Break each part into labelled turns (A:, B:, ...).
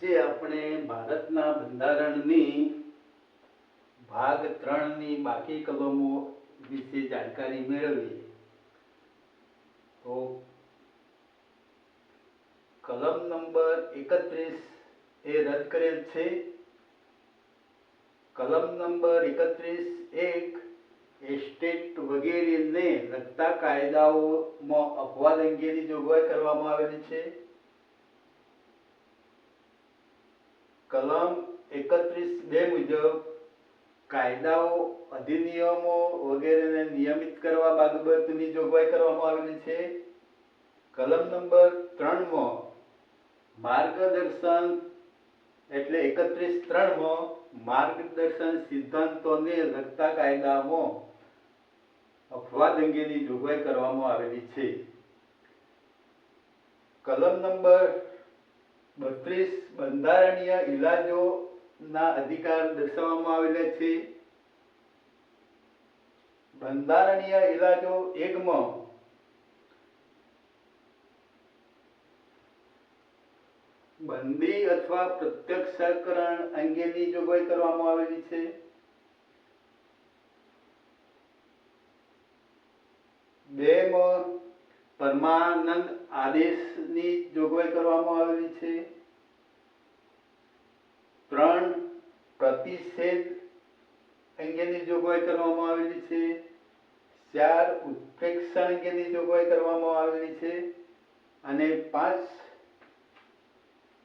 A: આજે આપણે ભારતના બંધારણની ભાગ ત્રણની બાકી કલમો વિશે જાણકારી મેળવીએ. તો કલમ નંબર એકત્રીસ એ રદ કરેલ છે. કલમ નંબર એકત્રીસ એક એસ્ટેટ વગેરેને લગતા કાયદાઓમાં અપવાદ અંગેની જોગવાઈ કરવામાં આવેલી છે. કલમ એકત્રીસ બે મુજબ કાયદાઓ, અધિનિયમો વગેરેને નિયમિત કરવા બાબતની જોગવાઈ કરવામાં આવેલી છે. કલમ નંબર ત્રણમાં માર્ગદર્શન એટલે એકત્રીસ ત્રણમાં માર્ગદર્શન સિદ્ધાંતોને લગતા કાયદામાં અપવાદ અંગેની જોગવાઈ કરવામાં આવેલી છે. કલમ નંબર બત્રીસ બંધારણીય ઇલાજોના અધિકાર દર્શાવવામાં આવેલા છે. બંધારણીય ઇલાજો એકમાં બંદી અથવા પ્રત્યક્ષકરણ અંગેની જોગવાઈ કરવામાં આવેલી છે. બે માં પરમાનંદ આદેશની જોગવાઈ કરવામાં આવેલી છે. ત્રણ પ્રતિષેધ અંગેની જોગવાઈ કરવામાં આવેલી છે. ચાર ઉત્પ્રેક્ષણ અંગેની જોગવાઈ કરવામાં આવેલી છે અને પાંચ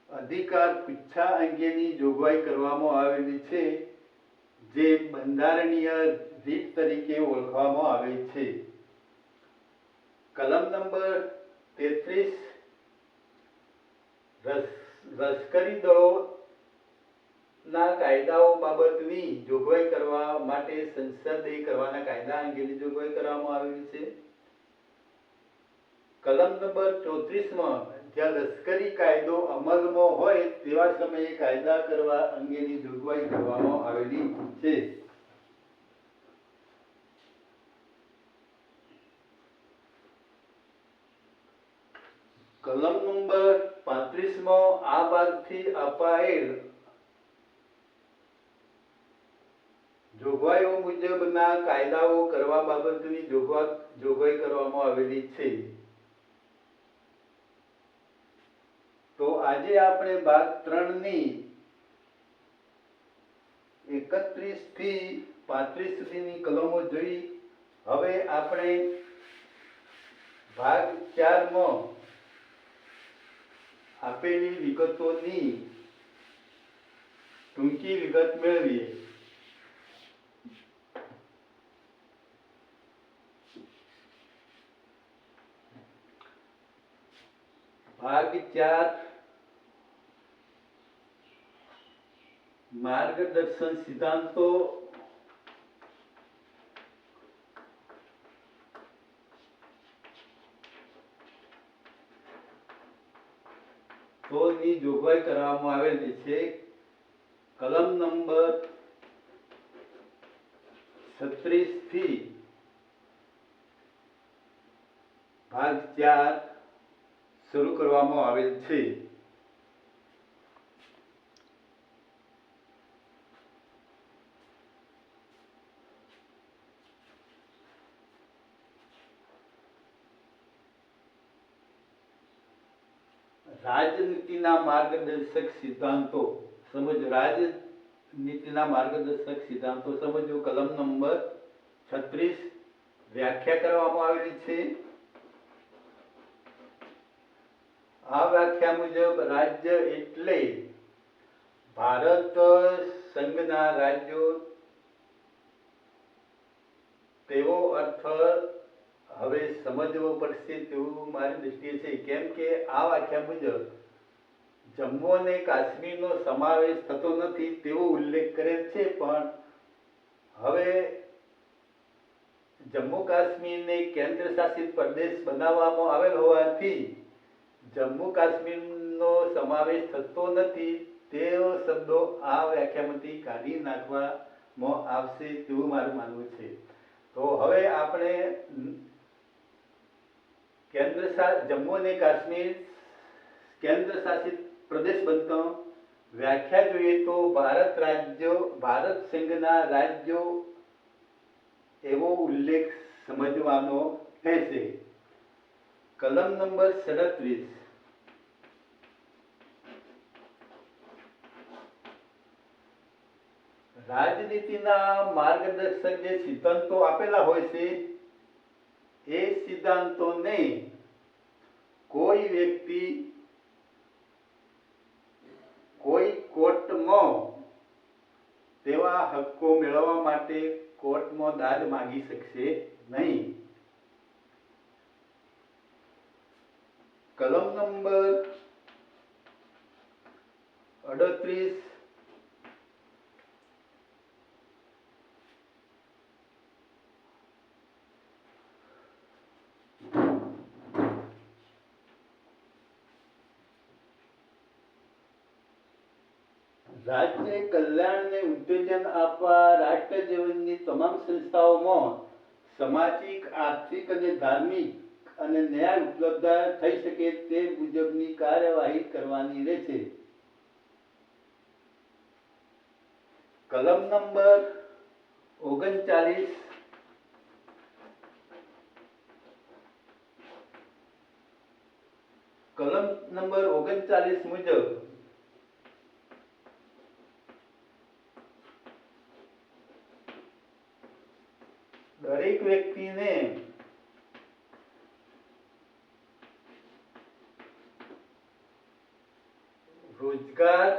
A: અધિકાર પીછા અંગેની જોગવાઈ કરવામાં આવેલી છે, જે બંધારણીય રીત તરીકે ઓળખવામાં આવે છે. કલમ નંબર તેત્રીસ લશ્કરી દળો ના કાયદાઓ બાબતની જોગવાઈ કરવા માટે સંસદે કરવાના કાયદા અંગેની જોગવાઈ કરવામાં આવેલી છે. કલમ નંબર ચોત્રીસમાં, જ્યાં લશ્કરી કાયદો અમલમાં હોય તેવા સમયે કાયદા કરવા અંગેની જોગવાઈ કરવામાં આવેલી છે કલમ નંબર પાંત્રીસમાં આ ભાગથી અપાયેલ જોગવાઈઓ મુજબના કાયદાઓ કરવા બાબતની જોગવા, જોગવાઈ કરવામાં આવેલી છે. તો આજે આપણે ભાગ ત્રણની એકત્રીસથી પાંત્રીસ સુધીની કલમો જોઈ. હવે આપણે ભાગ ચારમાં આપેલી વિગતોની ટૂંકી વિગત મેળવીએ. ભાગ ચાર માર્ગદર્શન સિદ્ધાંતો ની જોગવાઈ કરવામાં આવેલી છે, કલમ નંબર છત્રીસથી ભાગ ચાર શરૂ કરવામાં આવેલ છે. રાજનીતિના માર્ગદર્શક સિદ્ધાંતો સમજ, રાજનીતિના માર્ગદર્શક સિદ્ધાંતો સમજો. કલમ નંબર છત્રીસ વ્યાખ્યા કરવામાં આવેલી છે. આ વ્યાખ્યા મુજબ રાજ્ય એટલે ભારત સંઘના રાજ્યો. તેવો અર્થ હવે સમજવો પડશે તેવું મારી દૃષ્ટિએ છે. કેમ કે આ વ્યાખ્યા મુજબ જમ્મુ અને કાશ્મીરનો સમાવેશ થતો નથી તેવો ઉલ્લેખ કરેલ છે. પણ હવે જમ્મુ કાશ્મીરને કેન્દ્ર શાસિત પ્રદેશ બનાવવામાં આવેલ હોવાથી જમ્મુ કાશ્મીરનો સમાવેશ થતો નથી તેવો શબ્દો આ વ્યાખ્યામાંથી કાઢી નાખવામાં આવશે તેવું મારું માનવું છે. તો હવે આપણે કેન્દ્ર જમ્મુ અને કાશ્મીર કેન્દ્ર શાસિત પ્રદેશ બનતો. વ્યાખ્યા જોઈએ તો ભારત રાજ્યો, ભારત સંઘના રાજ્યો એવો ઉલ્લેખ સમજવાનો રહેશે. કલમ નંબર સડત્રીસ. રાજનીતિના માર્ગદર્શક જે સિદ્ધાંતો આપેલા હોય છે એ સિદ્ધાંતોને કોઈ વ્યક્તિ કોઈ કોર્ટમાં તેવા હક્કો મેળવવા માટે કોર્ટમાં દાદ માંગી શકશે નહીં. કલમ નંબર અડત્રીસ રાજ્ય કલ્યાણને ઉત્તેજન આપવા રાષ્ટ્ર જીવનની તમામ સંસ્થાઓમાં સામાજિક, આર્થિક અને ધાર્મિક અને ન્યાય ઉપલબ્ધ થઈ શકે તે મુજબની કાર્યવાહી કરવાની રહેશે. કલમ નંબર ઓગણચાલીસ. કલમ નંબર ઓગણચાલીસ મુજબ દરેક વ્યક્તિને રોજગાર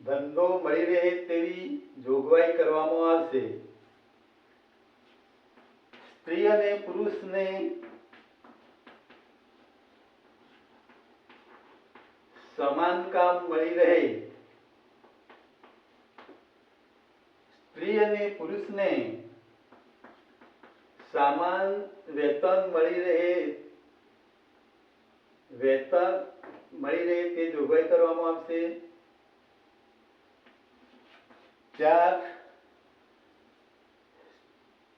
A: ધંધો મળી રહે તેવી જોગવાઈ કરવામાં આવશે. સ્ત્રી અને પુરુષને સમાન કામ મળી રહે. સ્ત્રી અને પુરુષને સમાન વેતન મળી રહે, વેતન મળી રહે તે જોગવાઈ કરવામાં આવશે. ચાર,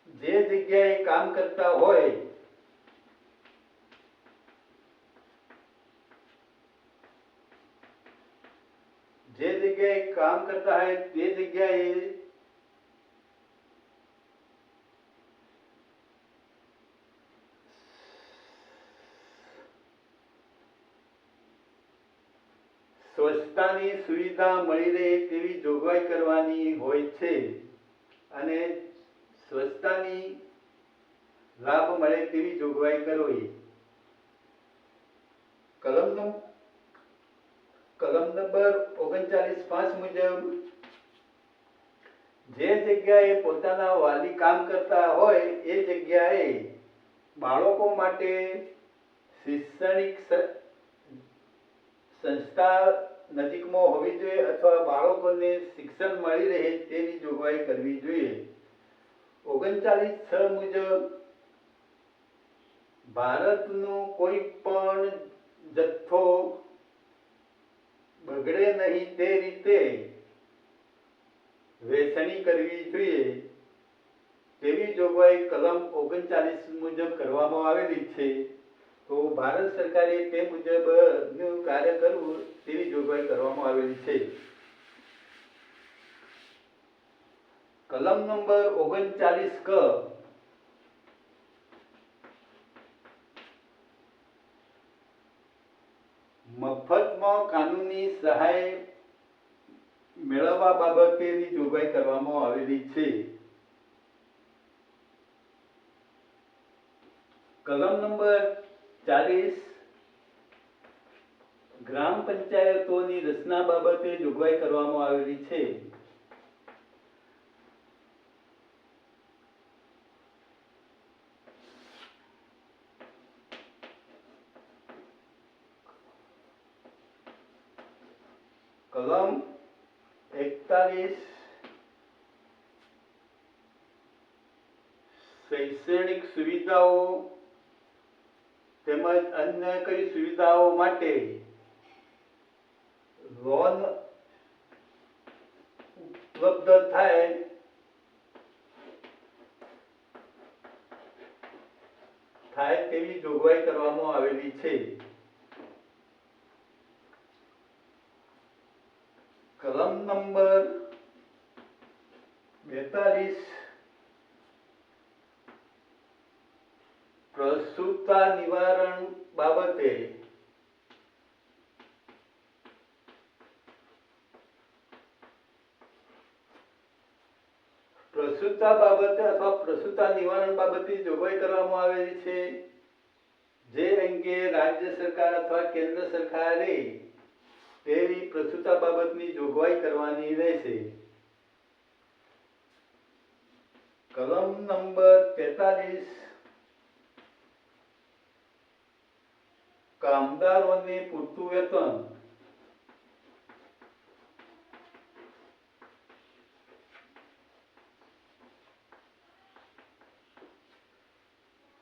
A: જે જગ્યાએ કામ કરતા હોય, જે જગ્યાએ કામ કરતા હોય તે જગ્યાએ સ્વચ્છતાની સુવિધા મળી રહે તેવી જોગવાઈ કરવાની હોય છે. અને સ્વચ્છતાની લાભ મળે તેવી જોગવાઈ કરવી. કલમ કલમ નંબર ઓગણચાલીસ પાંચ મુજબ, જે જગ્યાએ પોતાના વાલી કામ કરતા હોય એ જગ્યાએ બાળકો માટે શૈક્ષણિક સંસ્થા નજીકમાં હોવી જોઈએ અથવા બાળકોને શિક્ષણ મળી રહે તેવી જોગવાઈ કરવી જોઈએ. ઓગણચાલીસ છ મુજબ ભારતનો કોઈ પણ જથ્થો બગડે નહીં તે રીતે વેચણી કરવી જોઈએ તેવી જોગવાઈ કલમ ઓગણચાલીસ મુજબ કરવામાં આવેલી છે. તો ભારત સરકારે તે મુજબનું કાર્ય કરવું તેવી જોગવાઈ કરવામાં આવેલી છે. કલમ નંબર ઓગણચાલીસ ક. મફતમાં કાનૂની સહાય મેળવવા બાબતેની જોગવાઈ કરવામાં આવેલી છે. કલમ નંબર ચાલીસ ગ્રામ પંચાયતોની રચના બાબતે જોગવાઈ કરવામાં આવેલી છે. કલમ એકતાલીસ શૈક્ષણિક સુવિધાઓ અને કઈ સુવિધાઓ માટે લોન ઉપલબ્ધ થાય? થાય તેવી જોગવાઈ કરવામાં આવેલી છે. કલમ નંબર બેતાલીસ. પ્રસ્તુતતા નિવારણ બાબતે પ્રસુતા બાબતે અથવા પ્રસુતા નિવારણ બાબતે જોગવાઈ કરવામાં આવેલી છે. જે અંગે રાજ્ય સરકાર અથવા કેન્દ્ર સરકારે તેવી પ્રસુતા બાબતની જોગવાઈ કરવાની રહેશે. કલમ નંબર તેતાલીસ કામદારોને પૂરતું વેતન.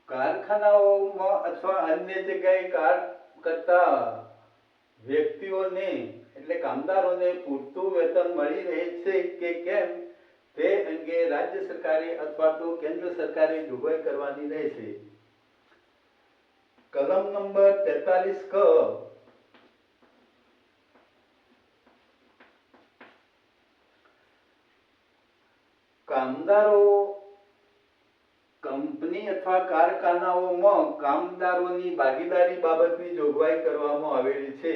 A: કારખાનાઓમાં અથવા અન્ય જગ્યાએ કાર કરતા વ્યક્તિઓને, એટલે કામદારોને પૂરતું વેતન મળી રહે છે કે કેમ? તે અંગે રાજ્ય સરકારે અથવા તો કેન્દ્ર સરકારે જોગવાઈ કરવાની રહેશે. કલમ નંબર તેતાલીસ ક. કામદારો કંપની અથવા કારખાનાઓમાં કામદારોની ભાગીદારી બાબતની જોગવાઈ કરવામાં આવેલી છે.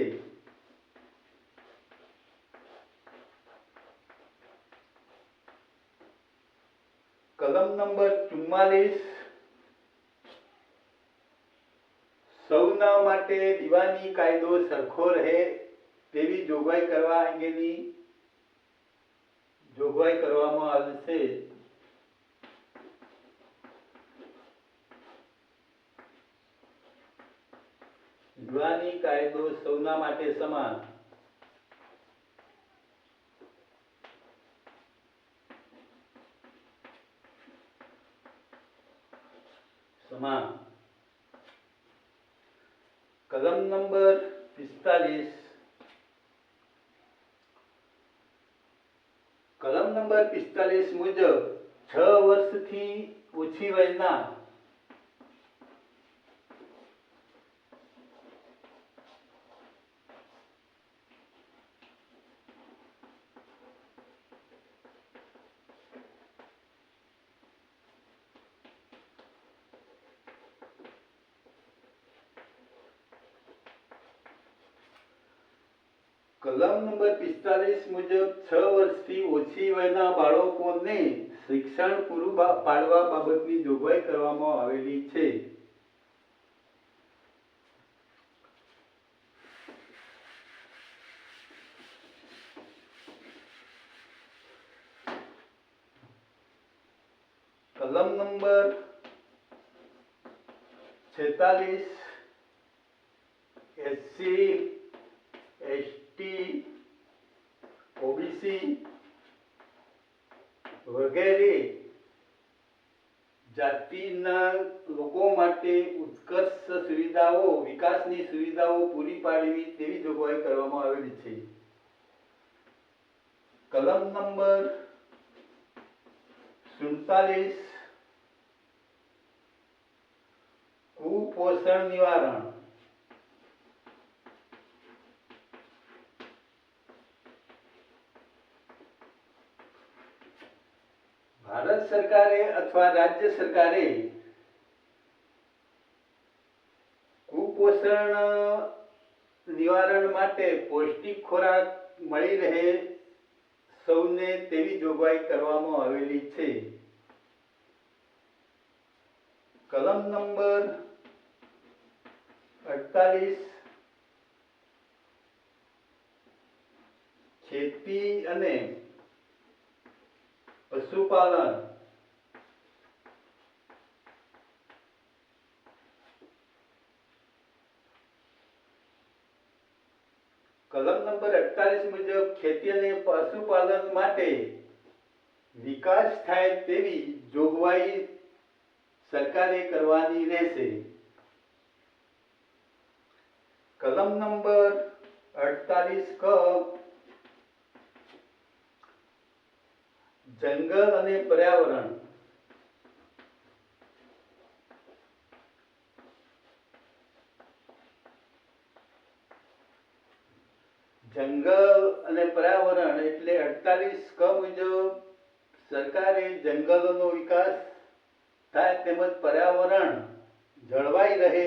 A: કલમ નંબર ચુમ્માલીસ. સૌના માટે દીવાની કાયદો સરખો રહે તેવી જોગવાઈ કરવા અંગેની જોગવાઈ કરવામાં આવશે. દીવાની કાયદો સૌના માટે સમાન. સમાન. કલમ નંબર પિસ્તાલીસ. કલમ નંબર પિસ્તાલીસ મુજબ છ વર્ષથી ઓછી વયના કલમ નંબર પિસ્તાલીસ મુજબ છ વર્ષથી ઓછી વયના બાળકોને શિક્ષણ પૂરું પાડવા બાબતની જોગવાઈ કરવામાં આવેલી છે. કલમ નંબર છેતાલીસ, એસસી, એસટી ઓબીસી વગેરે જાતિના લોકો માટે ઉત્કર્ષ સુવિધાઓ, વિકાસની સુવિધાઓ પૂરી પાડવી તેવી જોગવાઈ કરવામાં આવેલી છે. કલમ નંબર સુડતાલીસ કુપોષણ નિવારણ. ભારત સરકારે અથવા રાજ્ય સરકારે કુપોષણ નિવારણ માટે પૌષ્ટિક ખોરાક મળી રહે સૌને તેવી જોગવાઈ કરવામાં આવેલી છે. કલમ નંબર અડતાલીસ, ખેતી અને પશુપાલન. કલમ નંબર અડતાલીસ મુજબ ખેતી અને પશુપાલન માટે વિકાસ થાય તેવી જોગવાઈ સરકારે કરવાની રહેશે. કલમ નંબર અડતાલીસ ક જંગલ અને પર્યાવરણ. જંગલ અને પર્યાવરણ એટલે અડતાલીસ ક મુજબ સરકારે જંગલોનો વિકાસ થાય તેમજ પર્યાવરણ જળવાઈ રહે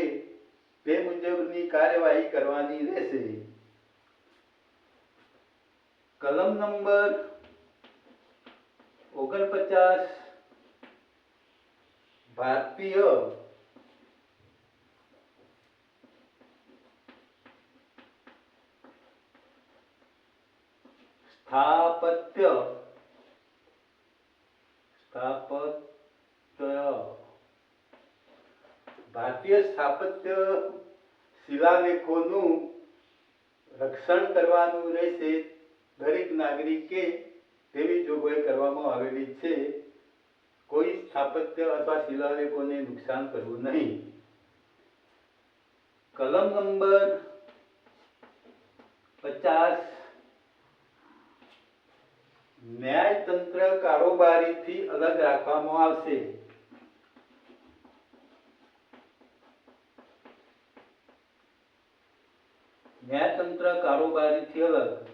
A: તે મુજબની કાર્યવાહી કરવાની રહેશે. કલમ નંબર ઓગણપચાસ ભારતીય સ્થાપત્ય સ્થાપત્ય ભારતીય સ્થાપત્ય શિલાલેખોનું રક્ષણ કરવાનું રહેશે દરેક નાગરિકે તેવી જોગવાઈ કરવામાં આવેલી છે. કોઈ સ્થાપત્ય અથવા શિલાલેખોને નુકસાન કરવું નહીં. કલમ નંબર પચાસ. ન્યાયતંત્ર કારોબારીથી અલગ રાખવામાં આવશે. ન્યાયતંત્ર કારોબારીથી અલગ.